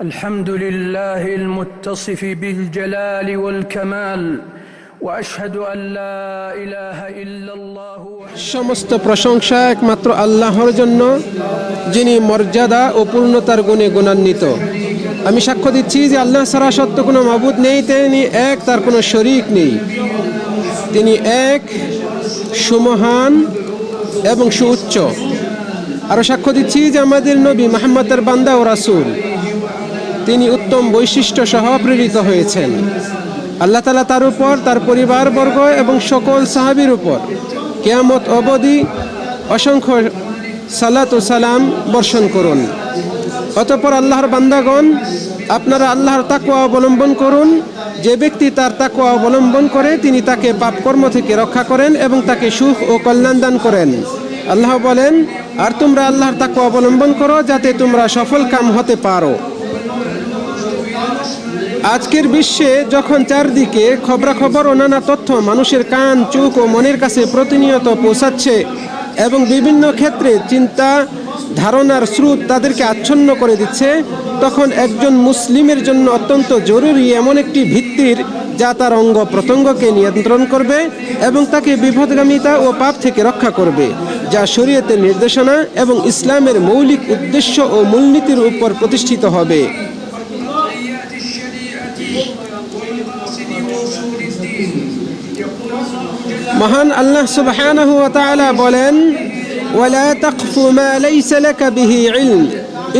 الحمد لله المتصف بالجلال والكمال واشهد ان لا اله الا الله وحده সমস্ত প্রশংসা একমাত্র আল্লাহর জন্য যিনি মর্যাদা ও পূর্ণতার গুণে গুণান্বিত আমি সাক্ষ্য দিচ্ছি যে আল্লাহ ছাড়া সত্য কোনো মাবুদ নেই তিনি এক তার কোনো শরিক নেই তিনি এক সুমহান এবং সুউচ্চ আরও সাক্ষ্য দিচ্ছি যে আমাদের নবী মাহমদের বান্দা ও রাসূল তিনি উত্তম বৈশিষ্ট্য সহ প্রেরিত হয়েছেন। আল্লাহ তালা তার উপর, তার পরিবারবর্গ এবং সকল সাহাবির উপর কেয়ামত অবধি অসংখ্য সালাত ও সালাম বর্ষণ করুন। অতঃপর আল্লাহর বান্দাগণ, আপনারা আল্লাহর তাকুয়া অবলম্বন করুন। যে ব্যক্তি তার তাকুয়া অবলম্বন করে, তিনি তাকে পাপকর্ম থেকে রক্ষা করেন এবং তাকে সুখ ও কল্যাণ দান করেন। আল্লাহ বলেন, আর তোমরা আল্লাহর তাকুয়া অবলম্বন করো যাতে তোমরা সফল কাম হতে পারো। আজকের বিশ্বে যখন চারদিকে খবরাখবর ও নানা তথ্য মানুষের কান, চোখ ও মনের কাছে প্রতিনিয়ত পৌঁছাচ্ছে এবং বিভিন্ন ক্ষেত্রে চিন্তা, ধারণার স্রোত তাদেরকে আচ্ছন্ন করে দিচ্ছে, তখন একজন মুসলিমের জন্য অত্যন্ত জরুরি এমন একটি ভিত্তির যা তার অঙ্গ প্রত্যঙ্গকে নিয়ন্ত্রণ করবে এবং তাকে বিপদগামিতা ও পাপ থেকে রক্ষা করবে, যা শরীয়তের নির্দেশনা এবং ইসলামের মৌলিক উদ্দেশ্য ও মূলনীতির উপর প্রতিষ্ঠিত হবে। মহান আল্লাহ সুবহানাহু ওয়া তাআলা বলেন, ওয়ালা তাকফু মা লাইসা লাকা বিহি ইলম।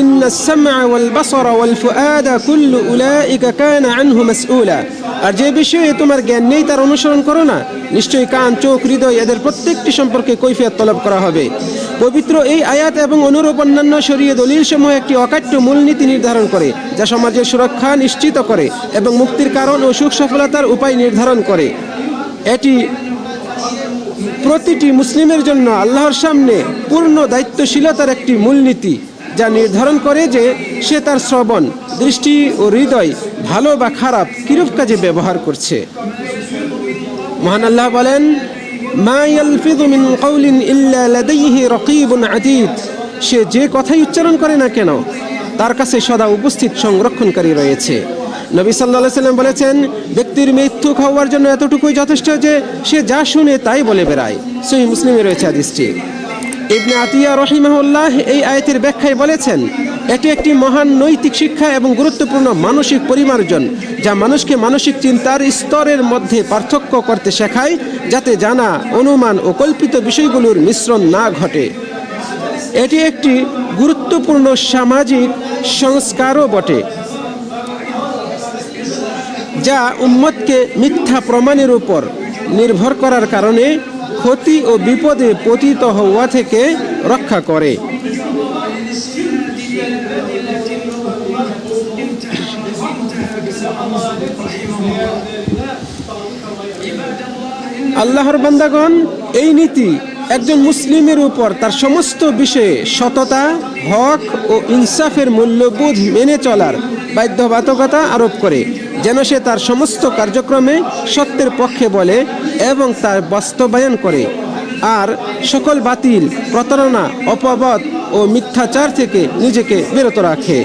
ইন্না সামআ ওয়াল বাসারা ওয়াল ফুআদা কুল্লু উলাইকা কানা আনহু মাসউলা। আর যে বিষয়ে তোমার জ্ঞান নেই, তার অনুসরণ করো না। নিশ্চয়ই কান, চোখ, হৃদয় এদের প্রত্যেকটি সম্পর্কে কৈফিয়াত তলব করা হবে। পবিত্র এই আয়াত এবং অনুরূপ অন্যান্য শরীয় দলিল সমূহ একটি অকাট্য মূলনীতি নির্ধারণ করে, যা সমাজের সুরক্ষা নিশ্চিত করে এবং মুক্তির কারণ ও সুখ সফলতার উপায় নির্ধারণ করে। এটি প্রতিটি মুসলিমের জন্য আল্লাহর সামনে পূর্ণ দায়িত্বশীলতার একটি মূলনীতি, যা নির্ধারণ করে যে সে তার শ্রবণ, দৃষ্টি ও হৃদয় ভালো বা খারাপ কিরূপ কাজে ব্যবহার করছে। মহান আল্লাহ বলেন সে যে কথাই উচ্চারণ করে না কেন, তার কাছে সদা উপস্থিত সংরক্ষণকারী রয়েছে। নবী সাল্লাহ সাল্লাম বলেছেন, ব্যক্তির মৃত্যু হওয়ার জন্য এতটুকুই যথেষ্ট যে সে যা শুনে তাই বলে বেড়ায়। সহি মুসলিমে রয়েছে হাদিসটি। ইবনে আতিয়া রহিমাহুল্লাহ এই আয়তের ব্যাখ্যায় বলেছেন, এটি একটি মহান নৈতিক শিক্ষা এবং গুরুত্বপূর্ণ মানসিক পরিমার্জন, যা মানুষকে মানসিক চিন্তার স্তরের মধ্যে পার্থক্য করতে শেখায়, যাতে জানা, অনুমান ও কল্পিত বিষয়গুলোর মিশ্রণ না ঘটে। এটি একটি গুরুত্বপূর্ণ সামাজিক সংস্কারও বটে। যা উম্মতকে মিথ্যা প্রমাণের উপর নির্ভর করার কারণে ক্ষতি ও বিপদে পতিত হওয়া থেকে রক্ষা করে। আল্লাহর বান্দাগণ, এই নীতি একজন মুসলিমের উপর তার সমস্ত বিষয়ে সততা, হক ও ইনসাফের মূল্যবোধ মেনে চলার বাধ্যবাধকতা আরোপ করে। যেন সে তার সমস্ত কার্যক্রমে সত্যের পক্ষে বলে এবং তার বাস্তবায়ন করে। আর সকল বাতিল, প্রতারণা, অপবাদ ও মিথ্যাচার থেকে নিজেকে বিরত রাখে।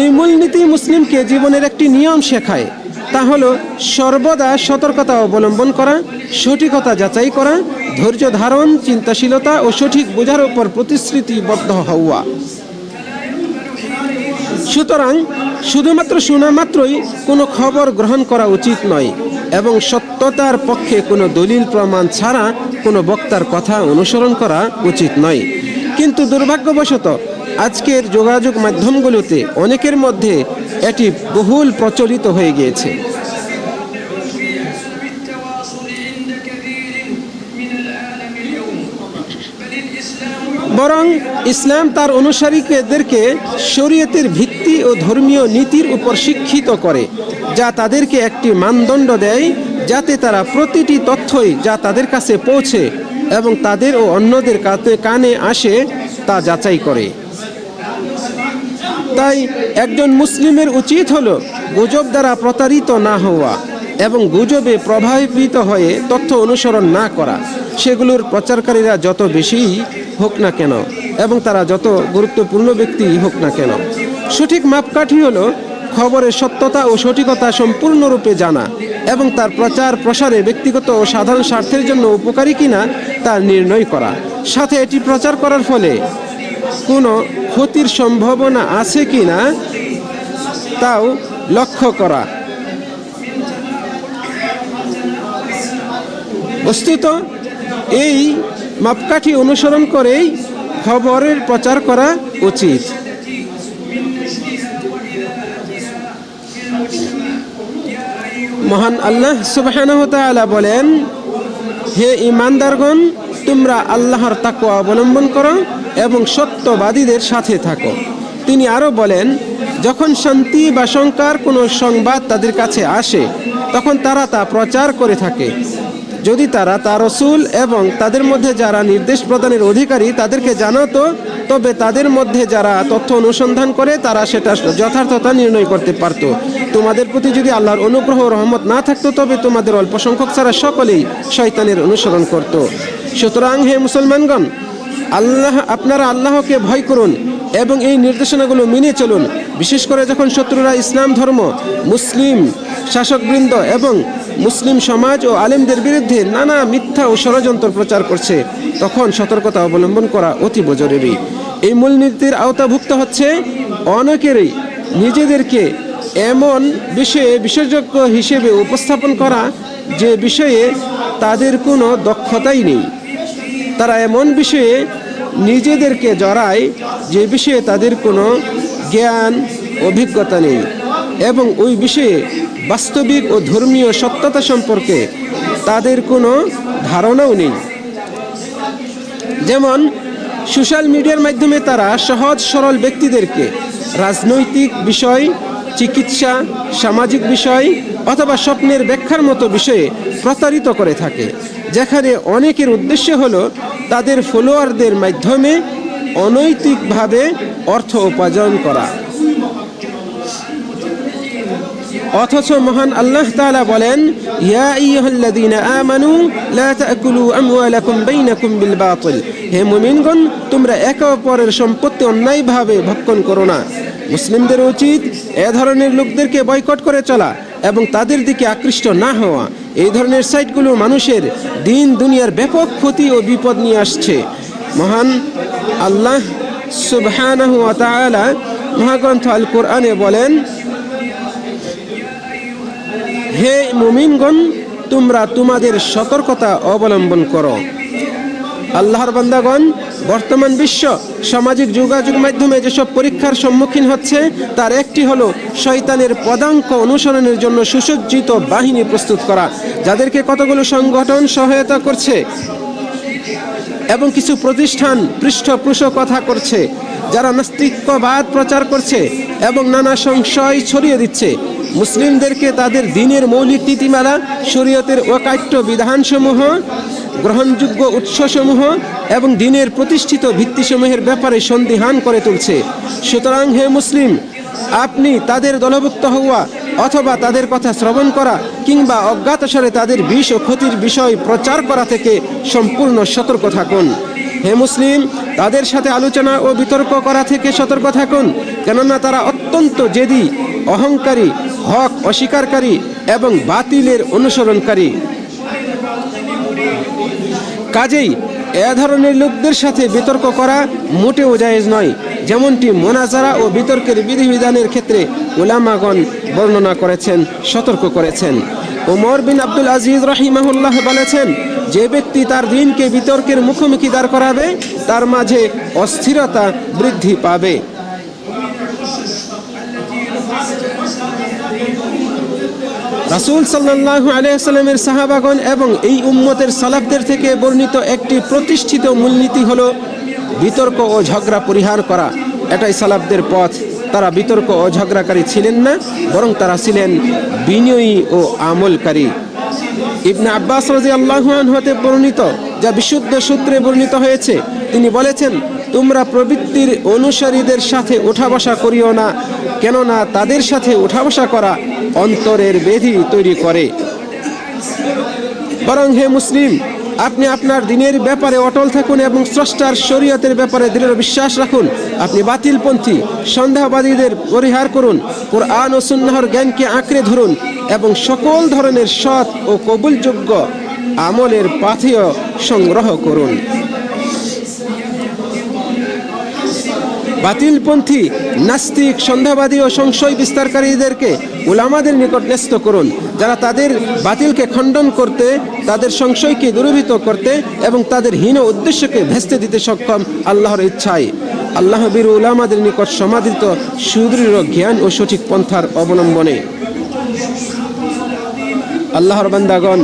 এই মূলনীতি মুসলিমকে জীবনের একটি নিয়ম শেখায়। তা হলো সর্বদা সতর্কতা অবলম্বন করা, সঠিকতা যাচাই করা, ধৈর্য ধারণ, চিন্তাশীলতা ও সঠিক বোঝার উপর প্রতিশ্রুতিবদ্ধ হওয়া। সুতরাং শুধুমাত্র শোনা মাত্রই কোনো খবর গ্রহণ করা উচিত নয় এবং সত্যতার পক্ষে কোনো দলিল প্রমাণ ছাড়া কোনো বক্তার কথা অনুসরণ করা উচিত নয়। কিন্তু দুর্ভাগ্যবশত আজকের যোগাযোগ মাধ্যমগুলোতে অনেকের মধ্যে এটি বহুল প্রচলিত হয়ে গিয়েছে। বরং ইসলাম তার অনুসারীদেরকে শরীয়তের ভিত্তি ও ধর্মীয় নীতির উপর শিক্ষিত করে, যা তাদেরকে একটি মানদণ্ড দেয়, যাতে তারা প্রতিটি তথ্যই যা তাদের কাছে পৌঁছে এবং তাদের ও অন্যদের কাতে কানে আসে তা যাচাই করে। তাই একজন মুসলিমের উচিত হলো গুজব দ্বারা প্রতারিত না হওয়া এবং গুজবে প্রভাবিত হয়ে তথ্য অনুসরণ না করা। সেগুলোর প্রচারকারীরা যত বেশি হোক না কেন, এবং তারা যত গুরুত্বপূর্ণ ব্যক্তি হোক না কেন। সঠিক মাপকাঠি হলো খবরের সত্যতা ও সঠিকতা সম্পূর্ণরূপে জানা, এবং তার প্রচার প্রসারে ব্যক্তিগত ও সাধারণ স্বার্থের জন্য উপকারী কিনা তা নির্ণয় করা। সাথে এটি প্রচার করার ফলে কোনো ক্ষতির সম্ভাবনা আছে কি না তাও লক্ষ্য করা। বস্তুত এই মাপকাঠি অনুসরণ করেই খবরের প্রচার করা উচিত। মহান আল্লাহ ওয়া বলেন, হে ইমানদারগণ তোমরা আল্লাহর তাকওয়া অবলম্বন করো এবং সত্যবাদীদের সাথে থাকো। তিনি আরও বলেন, যখন শান্তি বা শঙ্কার কোনো সংবাদ তাদের কাছে আসে, তখন তারা তা প্রচার করে থাকে। যদি তারা তার রসুল এবং তাদের মধ্যে যারা নির্দেশ প্রদানের অধিকারী তাদেরকে জানাতো, তবে তাদের মধ্যে যারা তথ্য অনুসন্ধান করে, তারা সেটা যথার্থতা নির্ণয় করতে পারত। তোমাদের প্রতি যদি আল্লাহর অনুগ্রহ রহমত না থাকতো, তবে তোমাদের অল্প সংখ্যক ছাড়া সকলেই শয়তানের অনুসরণ করত। সুতরাং হে মুসলমানগণ, আল্লাহ, আপনারা আল্লাহকে ভয় করুন। এবং এই নির্দেশনাগুলো মেনে চলুন। বিশেষ করে যখন শত্রুরা ইসলাম ধর্ম, মুসলিম শাসকবৃন্দ এবং মুসলিম সমাজ ও আলেমদের বিরুদ্ধে নানা মিথ্যা ও ষড়যন্ত্র প্রচার করছে, তখন সতর্কতা অবলম্বন করা অতীব জরুরি। এই মূলনীতির আওতাভুক্ত হচ্ছে অনেকেরই নিজেদেরকে এমন বিষয়ে বিশেষজ্ঞ হিসেবে উপস্থাপন করা যে বিষয়ে তাদের কোনো দক্ষতাই নেই। তারা এমন বিষয়ে নিজেদেরকে জড়ায় যে বিষয়ে তাদের কোনো জ্ঞান, অভিজ্ঞতা নেই। এবং ওই বিষয়ে বাস্তবিক ও ধর্মীয় সত্যতা সম্পর্কে তাদের কোনো ধারণাও নেই। যেমন, সোশ্যাল মিডিয়ার মাধ্যমে তারা সহজ, সরল ব্যক্তিদেরকে রাজনৈতিক বিষয়, চিকিৎসা, সামাজিক বিষয় অথবা স্বপ্নের ব্যাখ্যার মতো বিষয়ে প্রতারিত করে থাকে। যেখানে অনেকের উদ্দেশ্য হলো তাদের ফলোয়ারদের মাধ্যমে অনৈতিকভাবে অর্থ উপার্জন করা। অথচ মহান আল্লাহ তাআলা বলেন, ইয়া হে মুমিনগণ, তোমরা একে অপরের সম্পত্তি অন্যায়ভাবে ভক্ষণ করো না। মুসলিমদের উচিত এ ধরনের লোকদেরকে বয়কট করে চলা এবং তাদের দিকে আকৃষ্ট না হওয়া। এই ধরনের সাইটগুলো মানুষের দিন, দুনিয়ার ব্যাপক ক্ষতি ও বিপদ নিয়ে আসছে। মহান আল্লাহ সুবহানাহু ওয়া তাআলা মহাগ্রন্থ আল কোরআনে বলেন, হে মুমিনগণ, তোমরা তোমাদের সতর্কতা অবলম্বন করো। আল্লাহর বান্দাগণ, বর্তমান বিশ্ব সামাজিক যোগাযোগ মাধ্যমে যেসব পরীক্ষার সম্মুখীন হচ্ছে, তার একটি হলো শয়তানের পদাঙ্ক অনুসরণের জন্য সুসজ্জিত বাহিনী প্রস্তুত করা, যাদেরকে কতগুলো সংগঠন সহায়তা করছে এবং কিছু প্রতিষ্ঠান পৃষ্ঠপোষকতা করছে, যারা নাস্তিক্যবাদ প্রচার করছে এবং নানা সংশয় ছড়িয়ে দিচ্ছে। মুসলিমদেরকে তাদের দিনের মৌলিক নীতিমালা, শরীয়তের অকাট্য বিধানসমূহ গ্রহণযোগ্য উৎসসমূহ এবং দিনের প্রতিষ্ঠিত ভিত্তিসমূহের ব্যাপারে সন্দিহান করে তুলছে। সুতরাং হে মুসলিম, আপনি তাদের দলভুক্ত হওয়া অথবা তাদের কথা শ্রবণ করা কিংবা অজ্ঞাতসারে তাদের বিষ ও ক্ষতির বিষয় প্রচার করা থেকে সম্পূর্ণ সতর্ক থাকুন। হে মুসলিম, তাদের সাথে আলোচনা ও বিতর্ক করা থেকে সতর্ক থাকুন, কেননা তারা অত্যন্ত জেদি, অহংকারী, হক অস্বীকারী এবং বাতিলের অনুসরণকারী। কাজেই এ ধরনের লোকদের সাথে বিতর্ক করা মোটেও জায়েজ নয়, যেমনটি মোনাজারা ও বিতর্কের বিধিবিধানের ক্ষেত্রে ওলামাগণ বর্ণনা করেছেন, সতর্ক করেছেন। ওমর বিন আব্দুল আজিজ রহিমাহুল্লাহ বলেছেন, যে ব্যক্তি তার দিনকে বিতর্কের মুখোমুখি দাঁড় করাবে, তার মাঝে অস্থিরতা বৃদ্ধি পাবে। রাসূল সাল্লাল্লাহু আলাইহি সাল্লামের সাহাবাগণ এবং এই উম্মতের সালাফদের থেকে বর্ণিত একটি প্রতিষ্ঠিত মূলনীতি হলো বিতর্ক ও ঝগড়া পরিহার করা। এটাই সালাফদের পথ। তারা বিতর্ক ও ঝগড়াকারী ছিলেন না, বরং তারা ছিলেন বিনয়ী ও আমলকারী। ইবনে আব্বাস রাদিয়াল্লাহু আনহু হতে বর্ণিত, যা বিশুদ্ধ সূত্রে বর্ণিত হয়েছে তিনি বলেছেন, তোমরা প্রবৃত্তির অনুসারীদের সাথে ওঠা বসা করিও না, কেননা তাদের সাথে ওঠা বসা করা অন্তরের বেধি তৈরি করে। বরং হে মুসলিম, আপনি আপনার দিনের ব্যাপারে অটল থাকুন এবং স্রষ্টার শরীয়তের ব্যাপারে দৃঢ় বিশ্বাস রাখুন। আপনি বাতিলপন্থী, সন্দেহবাদীদের পরিহার করুন, কোরআন ও সুন্নাহর জ্ঞানকে আঁকড়ে ধরুন এবং সকল ধরনের সৎ ও কবুলযোগ্য আমলের পাথেয় সংগ্রহ করুন। বাতিলপন্থী, নাস্তিক, সন্দেহবাদী ও সংশয় বিস্তারকারীদেরকে উলামাদের নিকট ন্যস্ত করুন। যারা তাদের বাতিলকে খণ্ডন করতে, তাদের সংশয়কে দূরীভূত করতে এবং তাদের হীন উদ্দেশ্যকে ভেস্তে দিতে সক্ষম আল্লাহর ইচ্ছায়। আল্লাহ বীর উলামাদের নিকট সমাদৃত, সুদৃঢ় জ্ঞান ও সঠিক পন্থার অবলম্বনে। আল্লাহর বান্দাগণ,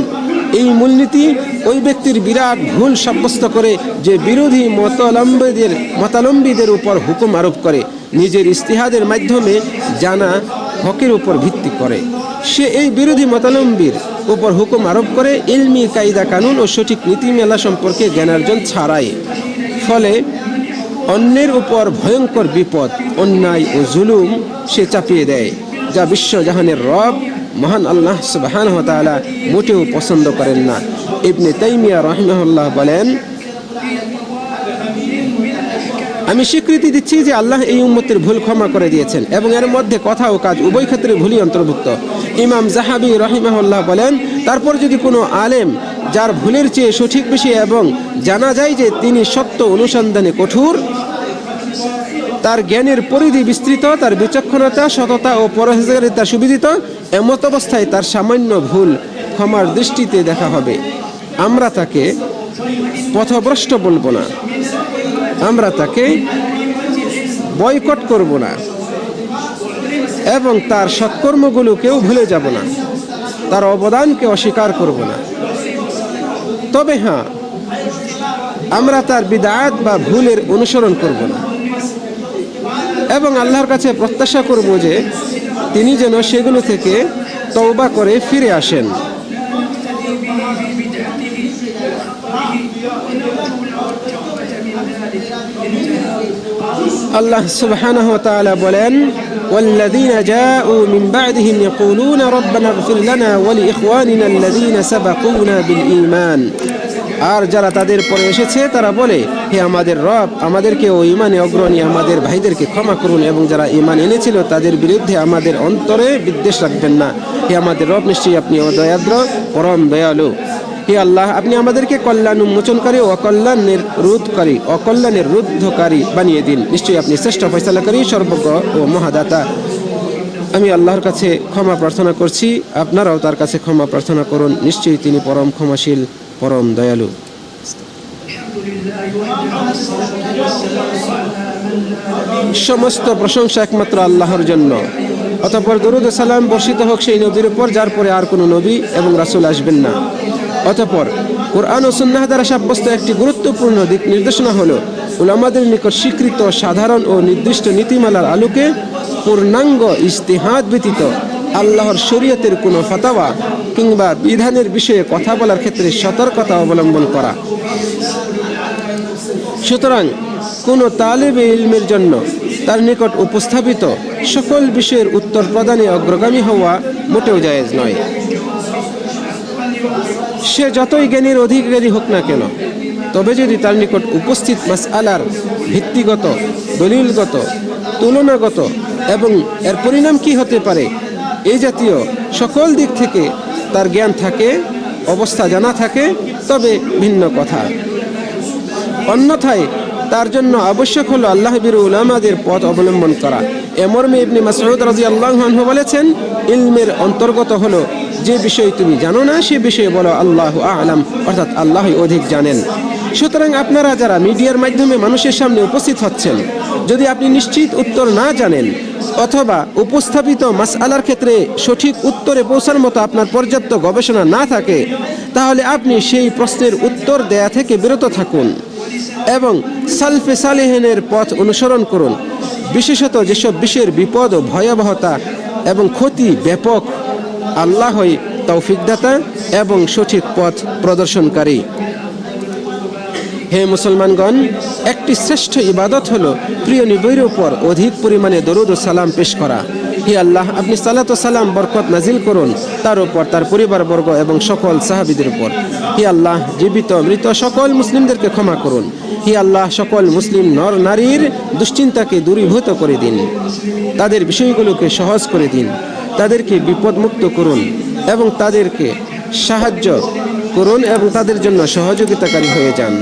এই মূলনীতি ওই ব্যক্তির বিরাট ভুল সাব্যস্ত করে যে বিরোধী মতালম্বীদের মতালম্বীদের উপর হুকুম আরোপ করে, নিজের ইস্তিহাদের মাধ্যমে জানা হকের উপর ভিত্তি করে। সে এই বিরোধী মতালম্বীর উপর হুকুম আরোপ করে ইলমি কায়দা কানুন ও সঠিক নীতিমেলা সম্পর্কে জ্ঞানার্জন ছাড়াই। ফলে অন্যের উপর ভয়ঙ্কর বিপদ, অন্যায় ও জুলুম সে চাপিয়ে দেয়, যা বিশ্বজাহানের রব, মহান আল্লাহ সুবাহান তাআলা মোটেও পছন্দ করেন না। ইবনে তাইমিয়া রহমাহুল্লাহ বলেন, আমি স্বীকৃতি দিচ্ছি যে আল্লাহ এই উম্মতের ভুল ক্ষমা করে দিয়েছেন এবং এর মধ্যে কথা ও কাজ উভয় ক্ষেত্রে ভুলই অন্তর্ভুক্ত। ইমাম জাহাবি রহিমাহুল্লাহ বলেন, তারপর যদি কোনো আলেম যার ভুলের চেয়ে সঠিক বিষয় এবং জানা যায় যে তিনি সত্য অনুসন্ধানে কঠোর, তার জ্ঞানের পরিধি বিস্তৃত, তার বিচক্ষণতা, সততা ও পরহেজগারিতা সুবিদিত, এমত অবস্থায় তার সামান্য ভুল ক্ষমার দৃষ্টিতে দেখা হবে। আমরা তাকে পথভ্রষ্ট বলব না। আমরা তাকে বয়কট করব না। এবং তার সৎকর্মগুলোকেও ভুলে যাব না। তার অবদানকে অস্বীকার করব না। তবে হ্যাঁ আমরা তার বিদায়াত বা ভুলের অনুসরণ করব না। এবং আল্লাহর কাছে প্রত্যাশা করব যে তিনি যেন সেগুলো থেকে তওবা করে ফিরে আসেন। আল্লাহ সুবহানাহু ওয়া তাআলা বলেন والذين جاءوا من بعدهم يقولون ربنا اغفر لنا ولإخواننا الذين سبقونا بالإيمان আর যারা তাদের পরে এসেছে তারা বলে হে আমাদের রব আমাদেরকে ও ইমানে অগ্রণী আমাদের ভাইদেরকে ক্ষমা করুন এবং যারা ইমান এনেছিল তাদের বিরুদ্ধে আমাদের অন্তরে বিদ্বেষ রাখবেন না হে আমাদের রব নিশ্চয়ই আপনি দয়াদ্র পরম দয়ালু হে আল্লাহ, আপনি আমাদেরকে কল্যাণ উন্মোচনকারী অকল্যাণের রোধকারী অকল্যাণের রুদ্ধকারী বানিয়ে দিন। নিশ্চয়ই আপনি শ্রেষ্ঠ ফয়সালাকারী, সর্বজ্ঞ ও মহাদাতা। আমি আল্লাহর কাছে ক্ষমা প্রার্থনা করছি, আপনারাও তার কাছে ক্ষমা প্রার্থনা করুন। নিশ্চয়ই তিনি পরম ক্ষমাশীল, পরম দয়ালু। সমস্ত প্রশংসা একমাত্র আল্লাহর জন্য। অতঃপর দরুদ সালাম বর্ষিত হোক সেই নবীর উপর, যার পরে আর কোনো নবী এবং রাসুল আসবেন না। অতঃপর কোরআন ও সুন্নাহ দ্বারা সাব্যস্ত একটি গুরুত্বপূর্ণ দিক নির্দেশনা হলো, উলামাদের নিকট স্বীকৃত সাধারণ ও নির্দিষ্ট নীতিমালার আলোকে পূর্ণাঙ্গ ইস্তেহাদ ব্যতীত আল্লাহর শরীয়তের কোনো ফতাওয়া কিংবা বিধানের বিষয়ে কথা বলার ক্ষেত্রে সতর্কতা অবলম্বন করা। সুতরাং কোনো তালেবে ইলমের জন্য তার নিকট উপস্থাপিত সকল বিষয়ের উত্তর প্রদানে অগ্রগামী হওয়া মোটেও জায়েজ নয়। সে যতই জ্ঞানীর অধিকারী হোক না কেন, তবে যদি তার নিকট উপস্থিত মাস আলার ভিত্তিগত, দলিলগত, তুলনাগত এবং এর পরিণাম কি হতে পারে, এই জাতীয় সকল দিক থেকে তার জ্ঞান থাকে, অবস্থা জানা থাকে, তবে ভিন্ন কথা। অন্যথায় তার জন্য আবশ্যক হলো আল্লাহ বীর উলামাদের পথ অবলম্বন করা। এমর্মে ইবনে মাসউদ রাদিয়াল্লাহু আনহু বলেছেন, ইলমের অন্তর্গত হলো যে বিষয় তুমি জানো না, সে বিষয়ে বলো, আল্লাহ আলাম অর্থাৎ আল্লাহই অধিক জানেন। সুতরাং আপনারা যারা মিডিয়ার মাধ্যমে মানুষের সামনে উপস্থিত হচ্ছেন, যদি আপনি নিশ্চিত উত্তর না জানেন, অথবা উপস্থাপিত মাস মাসআলার ক্ষেত্রে সঠিক উত্তরে পৌঁছার মতো আপনার পর্যাপ্ত গবেষণা না থাকে, তাহলে আপনি সেই প্রশ্নের উত্তর দেয়া থেকে বিরত থাকুন এবং সালফে সালেহেনের পথ অনুসরণ করুন। বিশেষত যেসব বিষয়ের বিপদ ও ভয়াবহতা এবং ক্ষতি ব্যাপক আল্লাহই তৌফিকদাতা এবং সঠিক পথ প্রদর্শনকারী। হে মুসলমানগণ, একটি শ্রেষ্ঠ ইবাদত হলো প্রিয় নবীর উপর অধিক পরিমাণে দরুদ ও সালাম পেশ করা। হি আল্লাহ, আপনি সালাত সালাম বরকত নাজিল করুন তার উপর, তার পরিবারবর্গ এবং সকল সাহাবিদের উপর। হি আল্লাহ, জীবিত, মৃত সকল মুসলিমদেরকে ক্ষমা করুন। হি আল্লাহ, সকল মুসলিম নর নারীর দুশ্চিন্তাকে দূরীভূত করে দিন। তাদের বিষয়গুলোকে সহজ করে দিন। তাদেরকে বিপদমুক্ত করুন এবং তাদেরকে সাহায্য করুন এবং তাদের জন্য সহযোগিতাকারী হয়ে যান।